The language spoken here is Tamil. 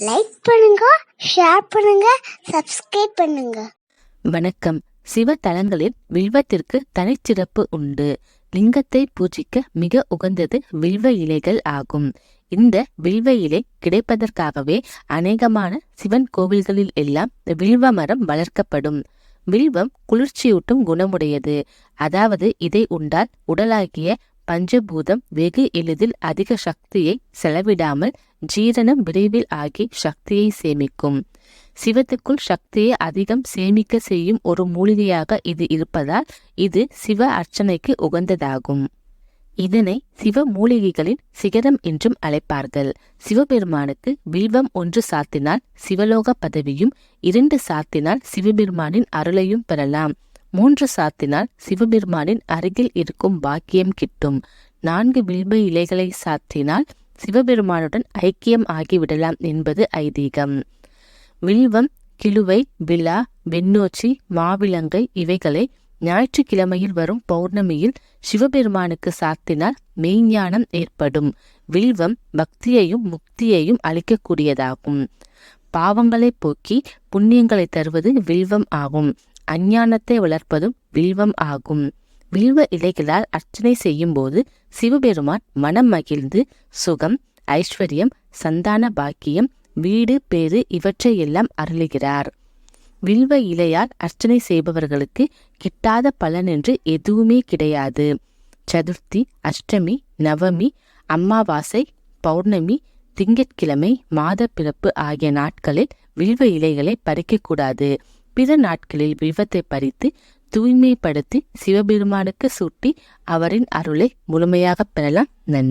லைக் பண்ணுங்க ஷேர் பண்ணுங்க சப்ஸ்கிரைப் பண்ணுங்க. வணக்கம். சிவ தலங்களில் வில்வத்திற்கு தனிச்சிறப்பு உண்டு. லிங்கத்தை பூஜிக்க மிக உகந்தது வில்வ இலைகள் ஆகும். இந்த வில்வ இலை கிடைப்பதற்காகவே அநேகமான சிவன் கோவில்களில் எல்லாம் வில்வ மரம் வளர்க்கப்படும். வில்வம் குளிர்ச்சியூட்டும் குணமுடையது. அதாவது இதை உண்டால் உடலாகிய பஞ்சபூதம் வெகு எளிதில் அதிக சக்தியை செலவிடாமல் ஜீரணம் விரைவில் ஆகி சக்தியை சேமிக்கும். சிவத்துக்குள் சக்தியை அதிகம் சேமிக்க செய்யும் ஒரு மூலிகையாக இது இருப்பதால் இது சிவ அர்ச்சனைக்கு உகந்ததாகும். இதனை சிவ மூலிகைகளின் சிகரம் என்றும் அழைப்பார்கள். சிவபெருமானுக்கு வில்வம் ஒன்று சாத்தினால் சிவலோக பதவியும் இரண்டு சாத்தினால் சிவபெருமானின் அருளையும் பெறலாம். மூன்று சாத்தினால் சிவபெருமானின் அருகில் இருக்கும் பாக்கியம் கிட்டும். நான்கு வில்வ இலைகளை சாத்தினால் சிவபெருமானுடன் ஐக்கியம் ஆகிவிடலாம் என்பது ஐதீகம். வில்வம் கிழுவை விழா வெண்ணோச்சி மாவிலங்கை இவைகளை ஞாயிற்றுக்கிழமையில் வரும் பௌர்ணமியில் சிவபெருமானுக்கு சாத்தினால் மெய்ஞானம் ஏற்படும். வில்வம் பக்தியையும் முக்தியையும் அளிக்கக்கூடியதாகும். பாவங்களை போக்கி புண்ணியங்களை தருவது வில்வம் ஆகும். அஞ்ஞானத்தை வளர்ப்பதும் வில்வம் ஆகும். வில்வ இலைகளால் அர்ச்சனை செய்யும்போது சிவபெருமான் மனம் மகிழ்ந்து சுகம் ஐஸ்வர்யம் சந்தான பாக்கியம் வீடு பேறு இவற்றையெல்லாம் அருளுகிறார். வில்வ இலையால் அர்ச்சனை செய்பவர்களுக்கு கிட்டாத பலன் என்று எதுவுமே கிடையாது. சதுர்த்தி அஷ்டமி நவமி அம்மாவாசை பௌர்ணமி திங்கட்கிழமை மாத பிறப்பு ஆகிய நாட்களில் வில்வ இலைகளை பறிக்கக்கூடாது. பிற நாட்களில் விபத்தை பறித்து தூய்மைப்படுத்தி சிவபெருமானுக்கு சூட்டி அவரின் அருளை முழுமையாக பெறலாம். நன்றி.